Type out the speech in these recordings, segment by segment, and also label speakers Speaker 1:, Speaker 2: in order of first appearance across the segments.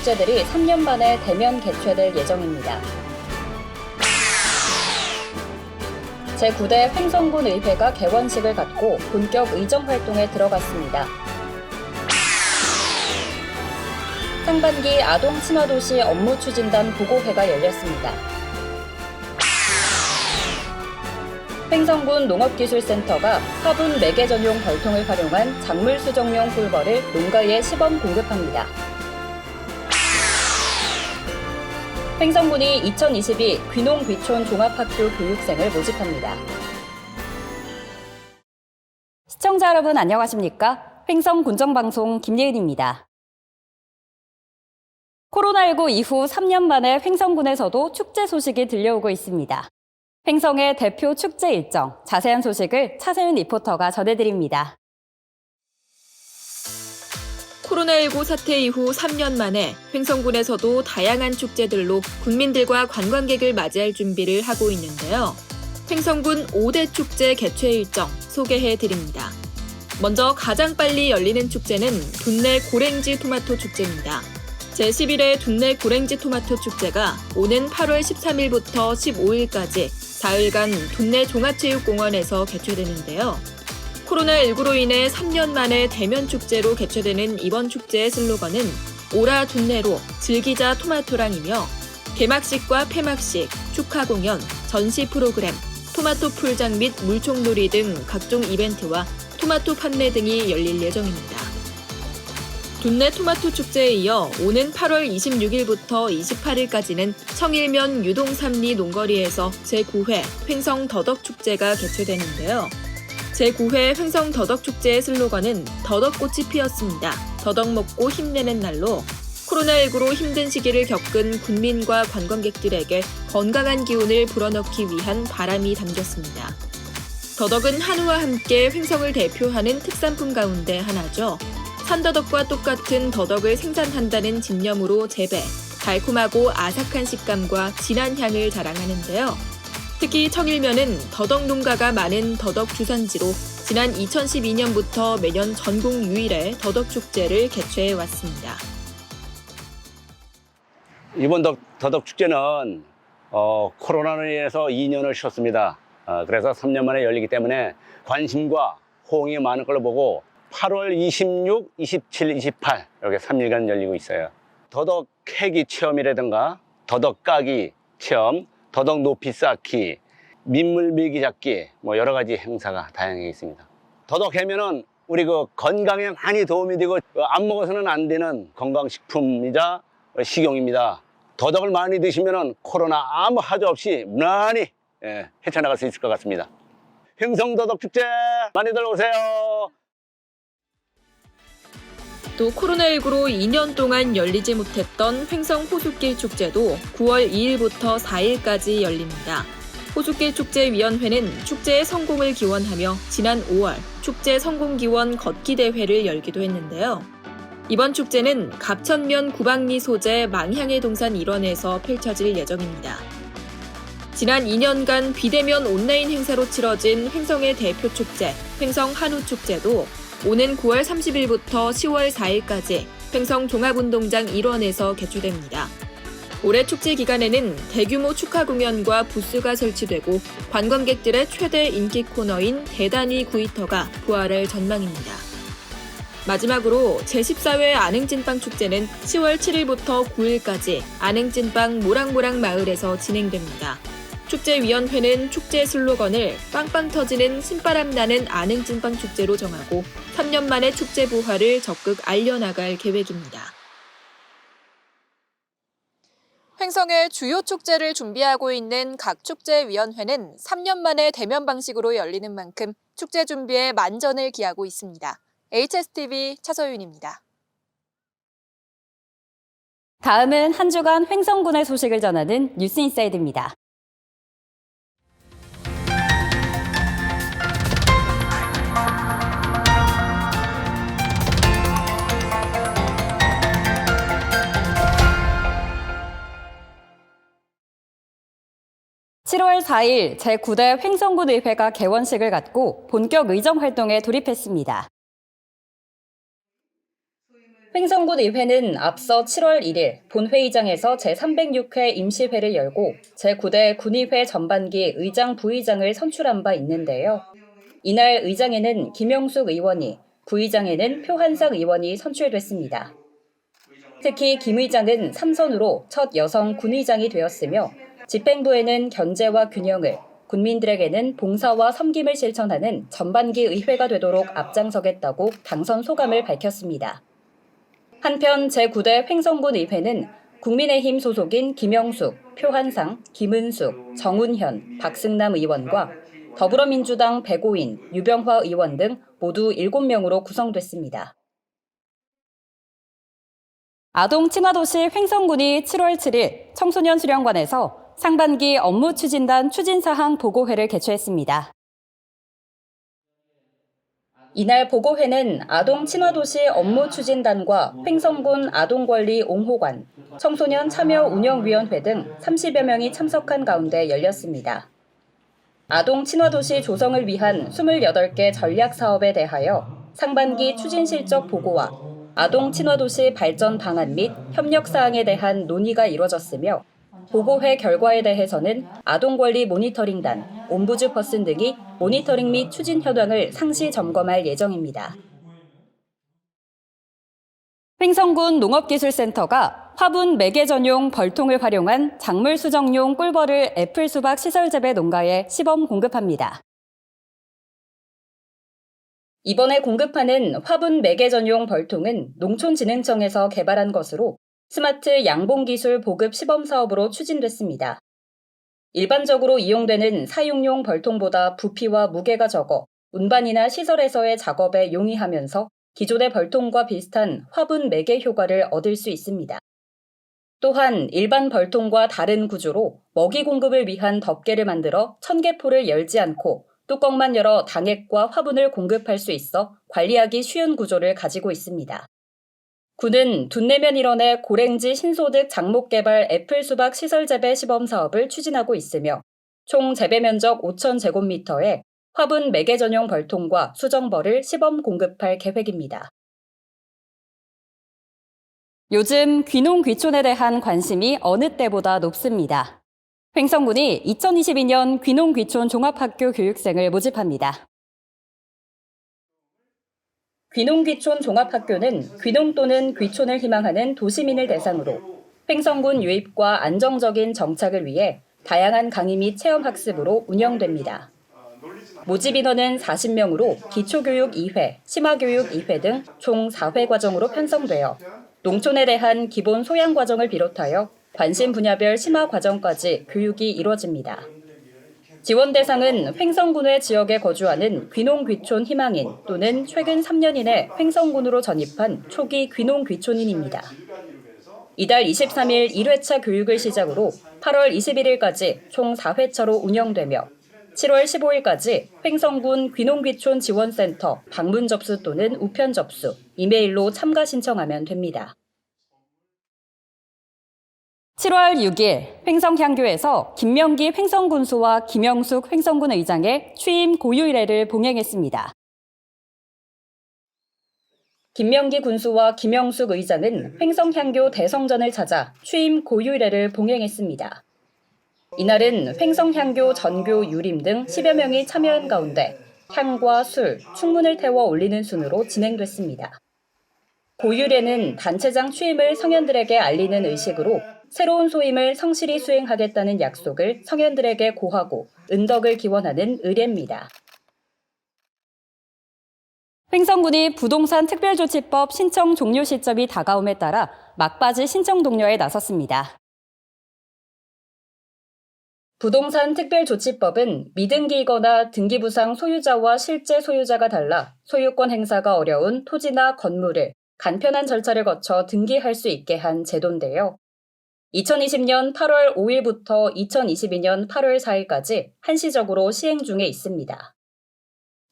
Speaker 1: 축제들이 3년 만에 대면 개최될 예정입니다. 제9대 횡성군 의회가 개원식을 갖고 본격 의정 활동에 들어갔습니다. 상반기 아동 친화도시 업무 추진단 보고회가 열렸습니다. 횡성군 농업기술센터가 화분 매개 전용 벌통을 활용한 작물 수정용 꿀벌을 농가에 시범 공급합니다. 횡성군이 2022 귀농귀촌 종합학교 교육생을 모집합니다. 시청자 여러분 안녕하십니까? 횡성 군정방송 김예은입니다. 코로나19 이후 3년 만에 횡성군에서도 축제 소식이 들려오고 있습니다. 횡성의 대표 축제 일정, 자세한 소식을 차세윤 리포터가 전해드립니다.
Speaker 2: 코로나19 사태 이후 3년 만에 횡성군에서도 다양한 축제들로 국민들과 관광객을 맞이할 준비를 하고 있는데요. 횡성군 5대 축제 개최 일정 소개해 드립니다. 먼저 가장 빨리 열리는 축제는 둔내 고랭지 토마토 축제입니다. 제11회 둔내 고랭지 토마토 축제가 오는 8월 13일부터 15일까지 4일간 둔내 종합체육공원에서 개최되는데요. 코로나19로 인해 3년 만에 대면 축제로 개최되는 이번 축제의 슬로건은 오라 둔내로 즐기자 토마토랑이며 개막식과 폐막식, 축하 공연, 전시 프로그램, 토마토 풀장 및 물총놀이 등 각종 이벤트와 토마토 판매 등이 열릴 예정입니다. 둔내 토마토 축제에 이어 오는 8월 26일부터 28일까지는 청일면 유동삼리 농거리에서 제9회 횡성 더덕 축제가 개최되는데요. 제9회 횡성 더덕 축제의 슬로건은 더덕꽃이 피었습니다. 더덕 먹고 힘내는 날로 코로나19로 힘든 시기를 겪은 국민과 관광객들에게 건강한 기운을 불어넣기 위한 바람이 담겼습니다. 더덕은 한우와 함께 횡성을 대표하는 특산품 가운데 하나죠. 산더덕과 똑같은 더덕을 생산한다는 집념으로 재배, 달콤하고 아삭한 식감과 진한 향을 자랑하는데요. 특히 청일면은 더덕 농가가 많은 더덕 주산지로 지난 2012년부터 매년 전국 유일의 더덕 축제를 개최해 왔습니다.
Speaker 3: 이번 덕, 더덕 축제는 어, 코로나로 인해서 2년을 쉬었습니다. 어, 그래서 3년 만에 열리기 때문에 관심과 호응이 많은 걸로 보고 8월 26, 27, 28 이렇게 3일간 열리고 있어요. 더덕 캐기 체험이라든가 더덕 까기 체험, 더덕 높이 쌓기, 민물 밀기 잡기 뭐 여러 가지 행사가 다양하게 있습니다. 더덕 해면은 우리 그 건강에 많이 도움이 되고 안 먹어서는 안 되는 건강식품이자 식용입니다. 더덕을 많이 드시면은 코로나 아무 하자 없이 무난히 예, 헤쳐나갈 수 있을 것 같습니다. 횡성 더덕 축제 많이들 오세요.
Speaker 2: 또 코로나19로 2년 동안 열리지 못했던 횡성 호숫길 축제도 9월 2일부터 4일까지 열립니다. 호숫길 축제위원회는 축제의 성공을 기원하며 지난 5월 축제 성공 기원 걷기 대회를 열기도 했는데요. 이번 축제는 갑천면 구방리 소재 망향의 동산 일원에서 펼쳐질 예정입니다. 지난 2년간 비대면 온라인 행사로 치러진 횡성의 대표 축제, 횡성 한우 축제도 오는 9월 30일부터 10월 4일까지 횡성 종합운동장 일원에서 개최됩니다. 올해 축제 기간에는 대규모 축하 공연과 부스가 설치되고 관광객들의 최대 인기 코너인 대단위 구이터가 부활할 전망입니다. 마지막으로 제14회 안흥찐빵 축제는 10월 7일부터 9일까지 안흥찐빵 모락모락 마을에서 진행됩니다. 축제위원회는 축제 슬로건을 빵빵 터지는 신바람 나는 안흥 찐빵 축제로 정하고 3년 만에 축제 부활을 적극 알려나갈 계획입니다. 횡성의 주요 축제를 준비하고 있는 각 축제위원회는 3년 만에 대면 방식으로 열리는 만큼 축제 준비에 만전을 기하고 있습니다. HSTV 차서윤입니다.
Speaker 1: 다음은 한 주간 횡성군의 소식을 전하는 뉴스 인사이드입니다. (7월 4일) 제9대 횡성군 의회가 개원식을 갖고 본격 의정 활동에 돌입했습니다. 횡성군 의회는 앞서 7월 1일 본회의장에서 제306회 임시회를 열고 제9대 군의회 전반기 의장 부의장을 선출한 바 있는데요. 이날 의장에는 김영숙 의원이, 부의장에는 표한상 의원이 선출됐습니다. 특히 김 의장은 3선으로 첫 여성 군의장이 되었으며 집행부에는 견제와 균형을, 국민들에게는 봉사와 섬김을 실천하는 전반기 의회가 되도록 앞장서겠다고 당선 소감을 밝혔습니다. 한편 제9대 횡성군 의회는 국민의힘 소속인 김영숙, 표한상, 김은숙, 정운현, 박승남 의원과 더불어민주당 백오인, 유병화 의원 등 모두 7명으로 구성됐습니다. 아동 친화도시 횡성군이 7월 7일 청소년 수련관에서 상반기 업무 추진단 추진사항 보고회를 개최했습니다. 이날 보고회는 아동 친화도시 업무 추진단과 횡성군 아동권리 옹호관, 청소년 참여 운영위원회 등 30여 명이 참석한 가운데 열렸습니다. 아동 친화도시 조성을 위한 28개 전략 사업에 대하여 상반기 추진 실적 보고와 아동 친화도시 발전 방안 및 협력 사항에 대한 논의가 이뤄졌으며 보고회 결과에 대해서는 아동권리 모니터링단, 옴부즈 퍼슨 등이 모니터링 및 추진 현황을 상시 점검할 예정입니다. 횡성군 농업기술센터가 화분 매개 전용 벌통을 활용한 작물 수정용 꿀벌을 애플 수박 시설 재배 농가에 시범 공급합니다. 이번에 공급하는 화분 매개 전용 벌통은 농촌진흥청에서 개발한 것으로 스마트 양봉 기술 보급 시범 사업으로 추진됐습니다. 일반적으로 이용되는 사육용 벌통보다 부피와 무게가 적어 운반이나 시설에서의 작업에 용이하면서 기존의 벌통과 비슷한 화분 매개 효과를 얻을 수 있습니다. 또한 일반 벌통과 다른 구조로 먹이 공급을 위한 덮개를 만들어 천개포를 열지 않고 뚜껑만 열어 당액과 화분을 공급할 수 있어 관리하기 쉬운 구조를 가지고 있습니다. 군은 둔내면 일원의 고랭지 신소득 장목 개발 애플 수박 시설 재배 시범 사업을 추진하고 있으며 총 재배 면적 5,000제곱미터에 화분 매개 전용 벌통과 수정벌을 시범 공급할 계획입니다. 요즘 귀농 귀촌에 대한 관심이 어느 때보다 높습니다. 횡성군이 2022년 귀농 귀촌 종합학교 교육생을 모집합니다. 귀농귀촌 종합학교는 귀농 또는 귀촌을 희망하는 도시민을 대상으로 횡성군 유입과 안정적인 정착을 위해 다양한 강의 및 체험학습으로 운영됩니다. 모집 인원은 40명으로 기초교육 2회, 심화교육 2회 등 총 4회 과정으로 편성되어 농촌에 대한 기본 소양 과정을 비롯하여 관심 분야별 심화 과정까지 교육이 이루어집니다. 지원 대상은 횡성군 외 지역에 거주하는 귀농 귀촌 희망인 또는 최근 3년 이내 횡성군으로 전입한 초기 귀농 귀촌인입니다. 이달 23일 1회차 교육을 시작으로 8월 21일까지 총 4회차로 운영되며 7월 15일까지 횡성군 귀농귀촌 지원센터 방문 접수 또는 우편 접수, 이메일로 참가 신청하면 됩니다. 7월 6일 횡성향교에서 김명기 횡성군수와 김영숙 횡성군 의장의 취임 고유일회를 봉행했습니다. 김명기 군수와 김영숙 의장은 횡성향교 대성전을 찾아 취임 고유일회를 봉행했습니다. 이날은 횡성향교 전교 유림 등 10여 명이 참여한 가운데 향과 술, 충문을 태워 올리는 순으로 진행됐습니다. 고유례는 단체장 취임을 성현들에게 알리는 의식으로 새로운 소임을 성실히 수행하겠다는 약속을 성현들에게 고하고 은덕을 기원하는 의례입니다. 횡성군이 부동산 특별조치법 신청 종료 시점이 다가옴에 따라 막바지 신청 독려에 나섰습니다. 부동산 특별조치법은 미등기이거나 등기부상 소유자와 실제 소유자가 달라 소유권 행사가 어려운 토지나 건물을 간편한 절차를 거쳐 등기할 수 있게 한 제도인데요. 2020년 8월 5일부터 2022년 8월 4일까지 한시적으로 시행 중에 있습니다.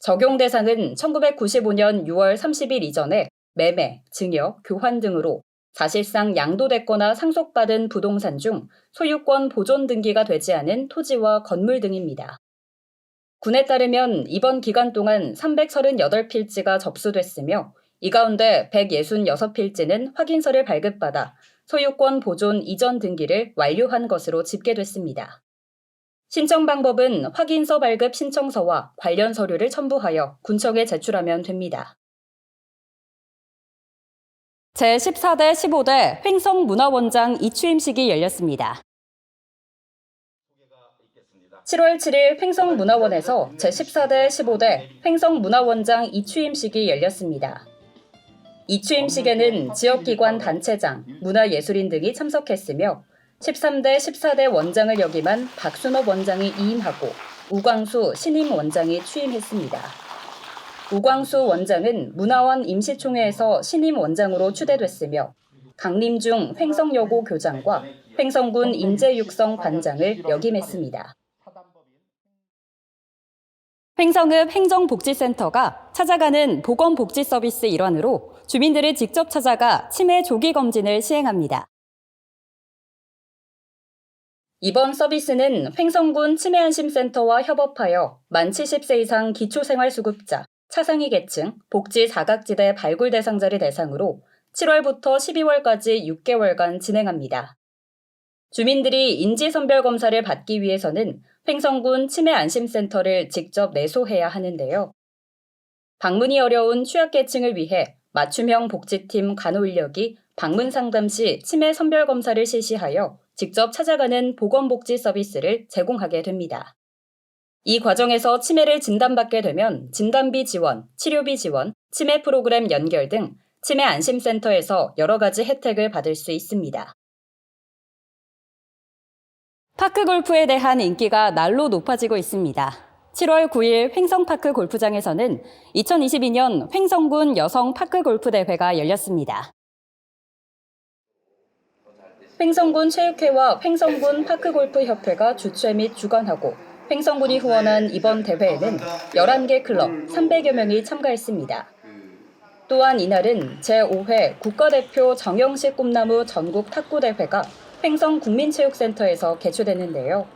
Speaker 1: 적용 대상은 1995년 6월 30일 이전에 매매, 증여, 교환 등으로 사실상 양도됐거나 상속받은 부동산 중 소유권 보존 등기가 되지 않은 토지와 건물 등입니다. 군에 따르면 이번 기간 동안 338필지가 접수됐으며 이 가운데 166필지는 확인서를 발급받아 소유권 보존 이전 등기를 완료한 것으로 집계됐습니다. 신청 방법은 확인서 발급 신청서와 관련 서류를 첨부하여 군청에 제출하면 됩니다. 제14대 15대 횡성문화원장 이취임식이 열렸습니다. 7월 7일 횡성문화원에서 제14대 15대 횡성문화원장 이취임식이 열렸습니다. 이취임식에는 지역기관 단체장, 문화예술인 등이 참석했으며 13대 14대 원장을 역임한 박순업 원장이 이임하고 우광수 신임 원장이 취임했습니다. 우광수 원장은 문화원 임시총회에서 신임 원장으로 추대됐으며 강림중 횡성여고 교장과 횡성군 인재육성 관장을 역임했습니다. 횡성읍 행정복지센터가 찾아가는 보건복지 서비스 일환으로 주민들을 직접 찾아가 치매 조기 검진을 시행합니다. 이번 서비스는 횡성군 치매안심센터와 협업하여 만 70세 이상 기초생활수급자, 차상위 계층, 복지 사각지대 발굴 대상자를 대상으로 7월부터 12월까지 6개월간 진행합니다. 주민들이 인지선별 검사를 받기 위해서는 횡성군 치매안심센터를 직접 내소해야 하는데요. 방문이 어려운 취약계층을 위해 맞춤형 복지팀 간호인력이 방문 상담 시 치매 선별 검사를 실시하여 직접 찾아가는 보건복지 서비스를 제공하게 됩니다. 이 과정에서 치매를 진단받게 되면 진단비 지원, 치료비 지원, 치매 프로그램 연결 등 치매 안심센터에서 여러 가지 혜택을 받을 수 있습니다. 파크 골프에 대한 인기가 날로 높아지고 있습니다. 7월 9일 횡성파크 골프장에서는 2022년 횡성군 여성 파크 골프 대회가 열렸습니다. 횡성군 체육회와 횡성군 파크 골프 협회가 주최 및 주관하고 횡성군이 후원한 이번 대회에는 11개 클럽 300여 명이 참가했습니다. 또한 이날은 제5회 국가대표 정영식 꿈나무 전국 탁구대회가 횡성 국민체육센터에서 개최되는데요.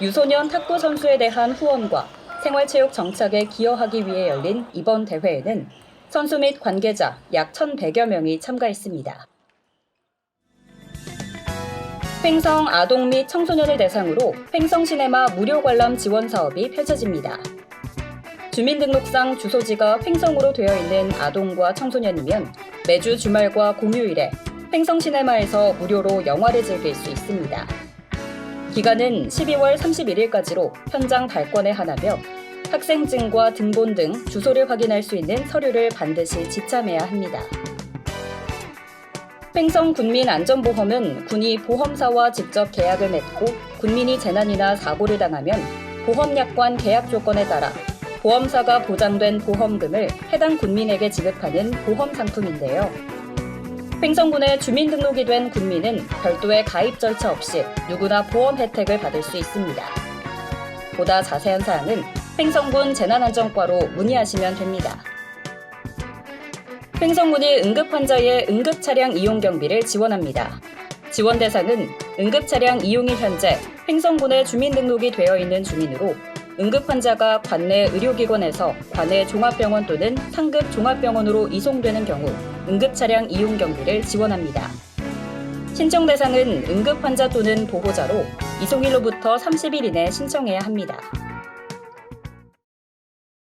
Speaker 1: 유소년 탁구 선수에 대한 후원과 생활체육 정착에 기여하기 위해 열린 이번 대회에는 선수 및 관계자 약 1,100여 명이 참가했습니다. 횡성 아동 및 청소년을 대상으로 횡성 시네마 무료 관람 지원 사업이 펼쳐집니다. 주민등록상 주소지가 횡성으로 되어 있는 아동과 청소년이면 매주 주말과 공휴일에 횡성 시네마에서 무료로 영화를 즐길 수 있습니다. 기간은 12월 31일까지로 현장 발권에 한하며 학생증과 등본 등 주소를 확인할 수 있는 서류를 반드시 지참해야 합니다. 횡성 군민 안전보험은 군이 보험사와 직접 계약을 맺고 군민이 재난이나 사고를 당하면 보험약관 계약 조건에 따라 보험사가 보장된 보험금을 해당 군민에게 지급하는 보험 상품인데요. 횡성군에 주민등록이 된 군민은 별도의 가입 절차 없이 누구나 보험 혜택을 받을 수 있습니다. 보다 자세한 사항은 횡성군 재난안전과로 문의하시면 됩니다. 횡성군이 응급환자의 응급차량 이용 경비를 지원합니다. 지원 대상은 응급차량 이용이 현재 횡성군에 주민등록이 되어 있는 주민으로 응급환자가 관내 의료기관에서 관내 종합병원 또는 상급 종합병원으로 이송되는 경우 응급차량 이용 경비를 지원합니다. 신청 대상은 응급 환자 또는 보호자로 이송일로부터 30일 이내 신청해야 합니다.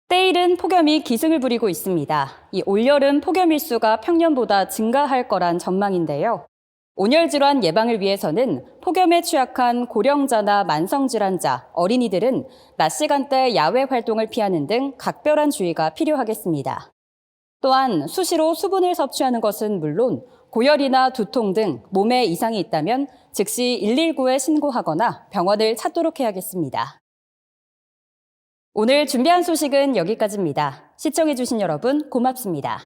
Speaker 1: 때일은 폭염이 기승을 부리고 있습니다. 이 올여름 폭염 일수가 평년보다 증가할 거란 전망인데요. 온열 질환 예방을 위해서는 폭염에 취약한 고령자나 만성 질환자, 어린이들은 낮 시간대 야외 활동을 피하는 등 각별한 주의가 필요하겠습니다. 또한 수시로 수분을 섭취하는 것은 물론 고열이나 두통 등 몸에 이상이 있다면 즉시 119에 신고하거나 병원을 찾도록 해야겠습니다. 오늘 준비한 소식은 여기까지입니다. 시청해주신 여러분 고맙습니다.